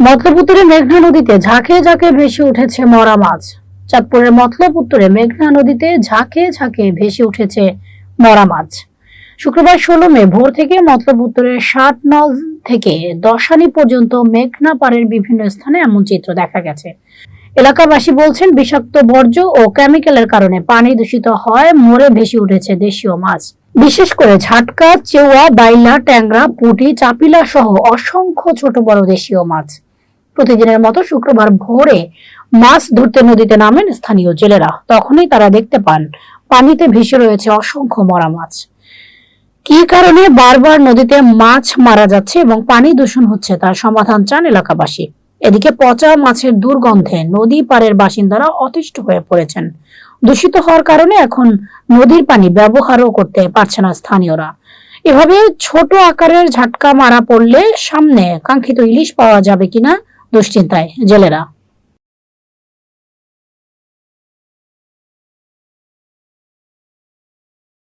মতলব উত্তরে মেঘনা নদীতে ঝাঁকে ঝাঁকে ভেসে উঠেছে মরা মাছ। চাঁদপুরের মতলব উত্তরে মেঘনা নদীতে ঝাঁকে ঝাঁকে ভেসে উঠেছে মরা মাছ। শুক্রবার ষোলো মে ভোর থেকে মতলব উত্তরের ষাট নল থেকে দশানি পর্যন্ত মেঘনা পাড়ের বিভিন্ন স্থানে এমন চিত্র দেখা গেছে। এলাকাবাসী বলছেন, বিষাক্ত বর্জ্য ও কেমিক্যালের কারণে পানি দূষিত হয় মরে ভেসে উঠেছে দেশীয় মাছ। বিশেষ করে ঝাটকা, চেওয়া, বাইলা, ট্যাংরা, পুঁটি, চাপিলা সহ অসংখ্য ছোট বড় দেশীয় মাছ। প্রতিদিনের মতো শুক্রবার ভোরে মাছ ধরতে নদীতে নামেন স্থানীয় জেলেরা। তখনই তারা দেখতে পান, পানিতে ভেসে রয়েছে অসংখ্য মরা মাছ। কি কারণে বারবার নদীতে মাছ মারা যাচ্ছে এবং পানি দূষণ হচ্ছে তার সমাধান চান এলাকাবাসী। এদিকে পচা মাছের দুর্গন্ধে নদী পাড়ের বাসিন্দারা অতিষ্ঠ হয়ে পড়েছেন। দূষিত হওয়ার কারণে এখন নদীর পানি ব্যবহারও করতে পারছে না স্থানীয়রা। এভাবে ছোট আকারের ঝাটকা মারা পড়লে সামনে কাঙ্ক্ষিত ইলিশ পাওয়া যাবে কিনা দুশ্চিন্তায় জেলেরা।